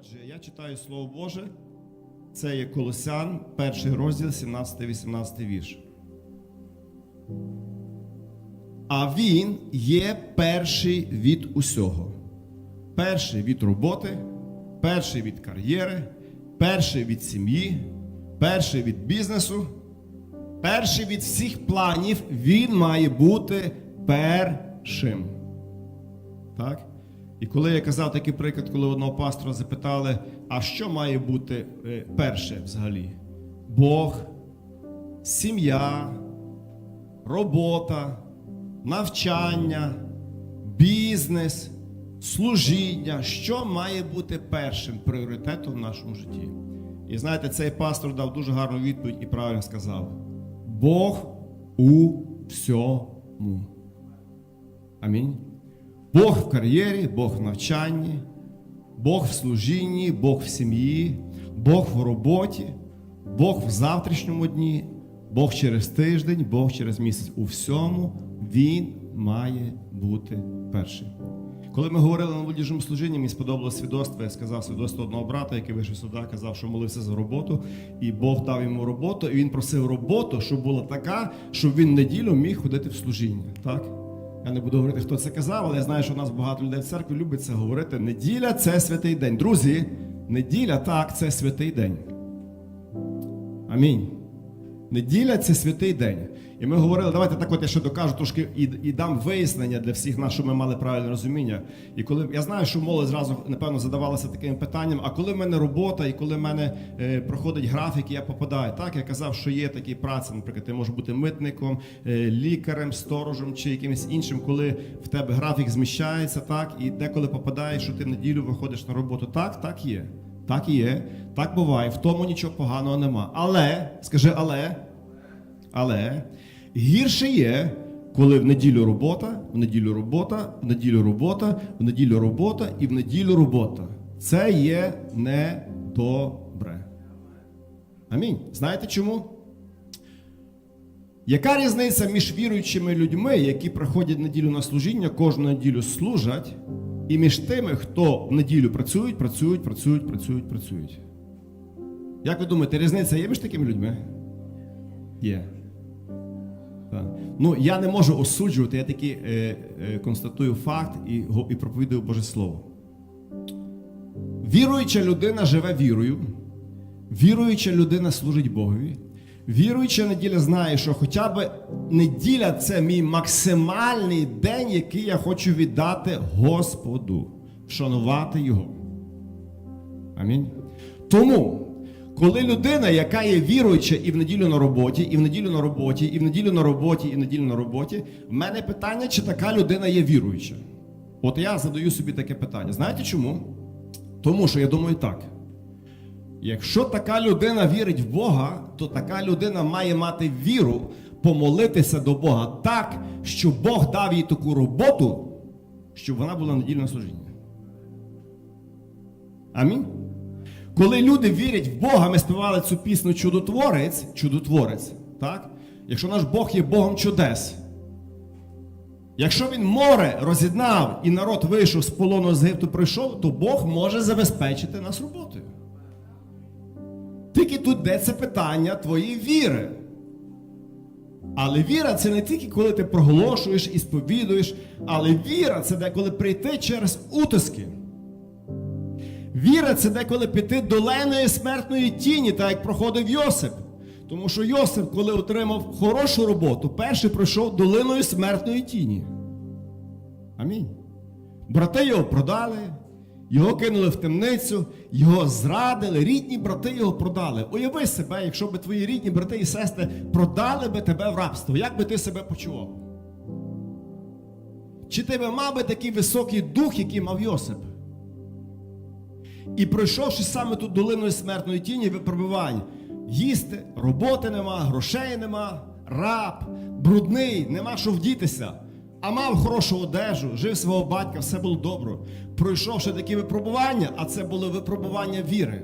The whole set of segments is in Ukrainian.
Отже, я читаю Слово Боже. Це є Колосян, перший розділ, 17-18 вірш. А він є перший від усього. Перший від роботи, перший від кар'єри, перший від сім'ї, перший від бізнесу, перший від всіх планів. Він має бути першим. Так? І коли я казав такий приклад, коли одного пастора запитали, а що має бути е, перше взагалі? Бог, сім'я, робота, навчання, бізнес, служіння, що має бути першим пріоритетом в нашому житті? І знаєте, цей пастор дав дуже гарну відповідь і правильно сказав: Бог у всьому. Амінь. Бог в кар'єрі, Бог в навчанні, Бог в служінні, Бог в сім'ї, Бог в роботі, Бог в завтрашньому дні, Бог через тиждень, Бог через місяць. У всьому Він має бути першим. Коли ми говорили на молодіжному служінні, мені сподобалось свідоцтво. Я сказав свідоцтво одного брата, який вийшов сюди, казав, що молився за роботу, і Бог дав йому роботу, і він просив роботу, щоб була така, щоб він неділю міг ходити в служіння. Так? Я не буду говорити, хто це казав, але я знаю, що у нас багато людей в церкві любить це говорити. Неділя це святий день. Друзі, неділя так, це святий день. Амінь. Неділя це святий день. І ми говорили, давайте так от я ще докажу трошки і, і дам вияснення для всіх нас, щоб ми мали правильне розуміння. І коли я знаю, що молодь зразу напевно задавалася таким питанням: а коли в мене робота, і коли в мене е, проходить графік, і я попадаю. Так, я казав, що є такі праці, наприклад, ти можеш бути митником, е, лікарем, сторожем чи якимось іншим, коли в тебе графік зміщається, так, і деколи попадаєш, що ти в неділю виходиш на роботу. Так, так є. Так і є, так буває, в тому нічого поганого нема. Але, скажи, але, але гірше є, коли в неділю робота, в неділю робота, в неділю робота, в неділю робота і в неділю робота. Це є недобре. Амінь. Знаєте чому? Яка різниця між віруючими людьми, які приходять неділю на служіння, кожну неділю служать, і між тими, хто в неділю працюють, працюють, працюють, працюють, працюють? Як ви думаєте, різниця є між такими людьми? Є. Так. Ну, я не можу осуджувати, я таки е, е, констатую факт і, і проповідую Боже Слово. Віруюча людина живе вірою, віруюча людина служить Богові. Віруюча неділя знає, що хоча б неділя це мій максимальний день, який я хочу віддати Господу, вшанувати Його. Амінь. Тому, коли людина, яка є віруюча і в неділю на роботі, і в неділю на роботі, і в неділю на роботі, і в неділю на роботі, в мене питання, чи така людина є віруюча. От я задаю собі таке питання. Знаєте чому? Тому що я думаю так. Якщо така людина вірить в Бога, то така людина має мати віру помолитися до Бога так, що Бог дав їй таку роботу, щоб вона була недільне служіння. Амінь. Коли люди вірять в Бога, ми співали цю пісню Чудотворець, чудотворець, так? Якщо наш Бог є Богом чудес, якщо він море роз'єднав і народ вийшов з полону з Єгипту прийшов, то Бог може забезпечити нас роботою. Тільки тут де це питання твоєї віри. Але віра це не тільки коли ти проголошуєш і сповідуєш, але віра це деколи прийти через утиски. Віра це деколи піти доленої смертної тіні, так як проходив Йосип. Тому що Йосип, коли отримав хорошу роботу, перший пройшов долиною смертної тіні. Амінь. Брати його продали, його кинули в темницю, його зрадили, рідні брати його продали. Уяви себе, якщо б твої рідні брати і сестри продали би тебе в рабство, як би ти себе почував? Чи ти би мав би такий високий дух, який мав Йосип? І пройшовши саме ту долиною смертної тіні випробувань, їсти, роботи нема, грошей нема, раб, брудний, нема що вдітися, а мав хорошу одежу, жив свого батька, все було добре. Пройшовши такі випробування, а це були випробування віри.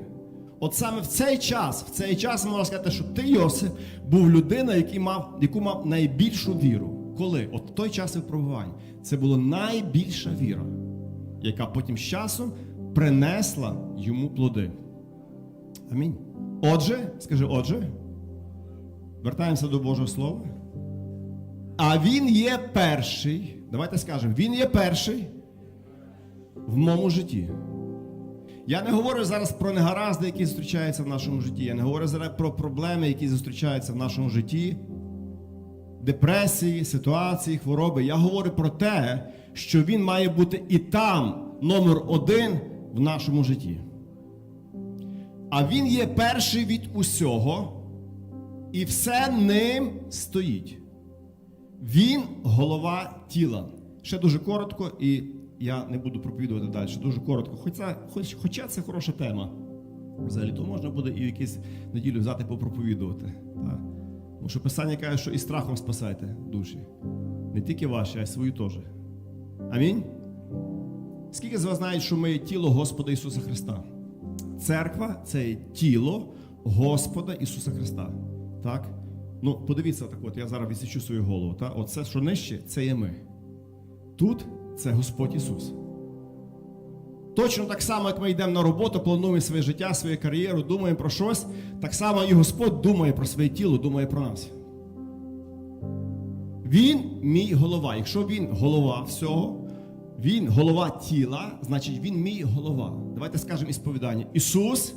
От саме в цей час, в цей час можна сказати, що ти, Йосип, був людина, який мав, яку мав найбільшу віру. Коли? От в той час випробувань. Це була найбільша віра, яка потім з часом принесла йому плоди. Амінь. Отже, скажи, отже, вертаємося до Божого Слова. А він є перший. Давайте скажемо, він є перший в моєму житті. Я не говорю зараз про негаразди, які зустрічаються в нашому житті. Я не говорю зараз про проблеми, які зустрічаються в нашому житті, депресії, ситуації, хвороби. Я говорю про те, що він має бути і там номер один в нашому житті. А він є перший від усього, і все ним стоїть. Він голова тіла. Ще дуже коротко, і я не буду проповідувати далі. Дуже коротко. Хоча, хоч, хоча це хороша тема. Взагалі, то можна буде і в якусь неділю взяти попроповідувати. Тому що Писання каже, що і страхом спасайте душі. Не тільки ваші, а й свою теж. Амінь. Скільки з вас знають, що ми є тіло Господа Ісуса Христа? Церква це є тіло Господа Ісуса Христа. Так? Ну, подивіться, так от, я зараз відсічу свою голову. Так? Оце, що нижче, це є ми. Тут це Господь Ісус. Точно так само, як ми йдемо на роботу, плануємо своє життя, свою кар'єру, думаємо про щось, так само і Господь думає про своє тіло, думає про нас. Він мій голова. Якщо він голова всього, він голова тіла, значить він мій голова. Давайте скажемо ісповідання. Ісус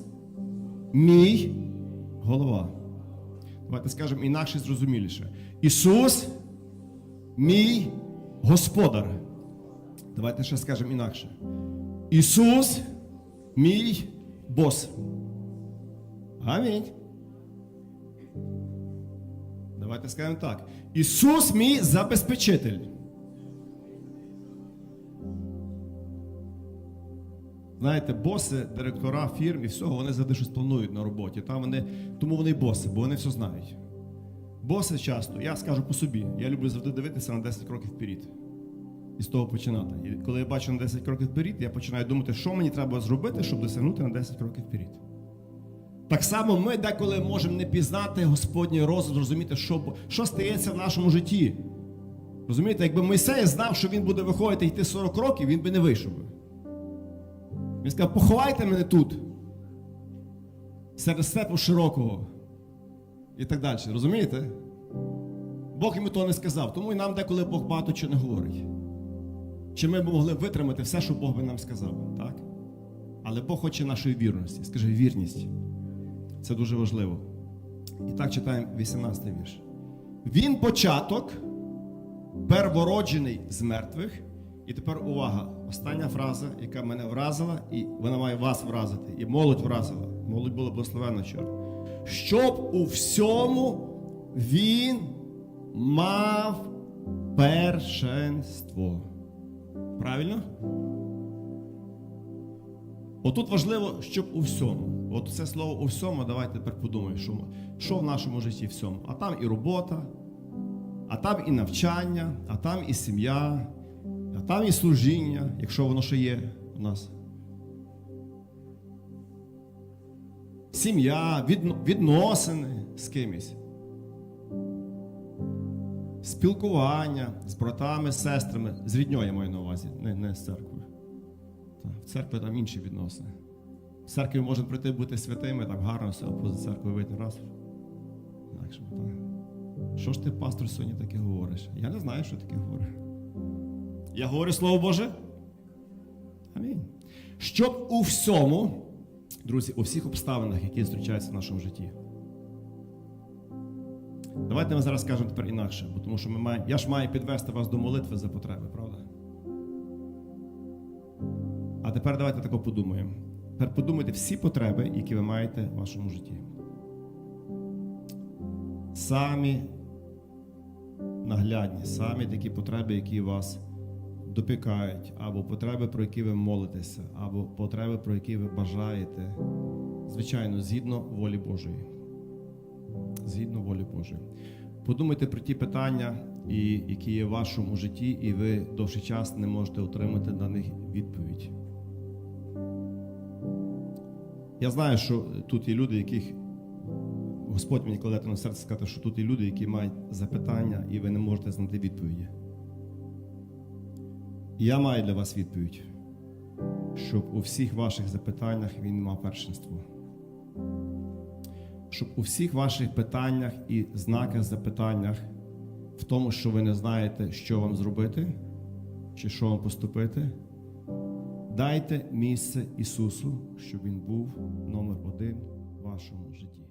мій голова. Давайте скажемо інакше зрозуміліше. Ісус мій господар. Давайте ще скажемо інакше. Ісус мій бос. Амінь. Давайте скажемо так. Ісус мій забезпечитель. Знаєте, боси, директора фірм і всього, вони завжди щось планують на роботі. Там вони, тому вони боси, бо вони все знають. Боси часто, я скажу по собі, я люблю завжди дивитися на 10 кроків вперед. І з того починати. І коли я бачу на 10 кроків вперед, я починаю думати, що мені треба зробити, щоб досягнути на 10 кроків вперед. Так само ми деколи можемо не пізнати Господній розум, зрозуміти, що, що стається в нашому житті. Розумієте, якби Мойсей знав, що він буде виходити йти 40 років, він би не вийшов. би. Він сказав, поховайте мене тут, серед степу широкого. І так далі. Розумієте? Бог йому того не сказав, тому і нам деколи Бог багато чого не говорить. Чи ми б могли витримати все, що Бог би нам сказав, так? Але Бог хоче нашої вірності. Скажи, вірність. Це дуже важливо. І так читаємо 18 й вірш. Він початок, первороджений з мертвих. І тепер увага. Остання фраза, яка мене вразила, і вона має вас вразити. І молодь вразила. Молодь була благословена вчора. Щоб у всьому він мав першенство. Правильно? Отут важливо, щоб у всьому. От це слово у всьому, давайте тепер подумаємо, що, що в нашому житті всьому. А там і робота, а там і навчання, а там і сім'я, а там і служіння, якщо воно ще є у нас. Сім'я, відносини з кимось. Спілкування з братами, з сестрами, з рідньою я маю на увазі, не, не з церквою. В церкві там інші відносини. В церкві можна прийти бути святими, так гарно все, а поза церквою вийти раз. Інакше, так. Що ж ти, пастор, сьогодні таке говориш? Я не знаю, що таке говорю. Я говорю Слово Боже. Амінь. Щоб у всьому, друзі, у всіх обставинах, які зустрічаються в нашому житті. Давайте ми зараз скажемо тепер інакше, бо тому що ми маємо, я ж маю підвести вас до молитви за потреби, правда? А тепер давайте тако подумаємо. Тепер подумайте всі потреби, які ви маєте в вашому житті. Самі наглядні, самі такі потреби, які вас допікають, або потреби, про які ви молитеся, або потреби, про які ви бажаєте. Звичайно, згідно волі Божої. Згідно волі Божої. Подумайте про ті питання, і, які є в вашому житті, і ви довший час не можете отримати на них відповідь. Я знаю, що тут є люди, яких Господь мені кладе на серце сказати, що тут є люди, які мають запитання, і ви не можете знайти відповіді. Я маю для вас відповідь, щоб у всіх ваших запитаннях він мав першинство. Щоб у всіх ваших питаннях і знаках запитаннях в тому, що ви не знаєте, що вам зробити, чи що вам поступити, дайте місце Ісусу, щоб Він був номер один в вашому житті.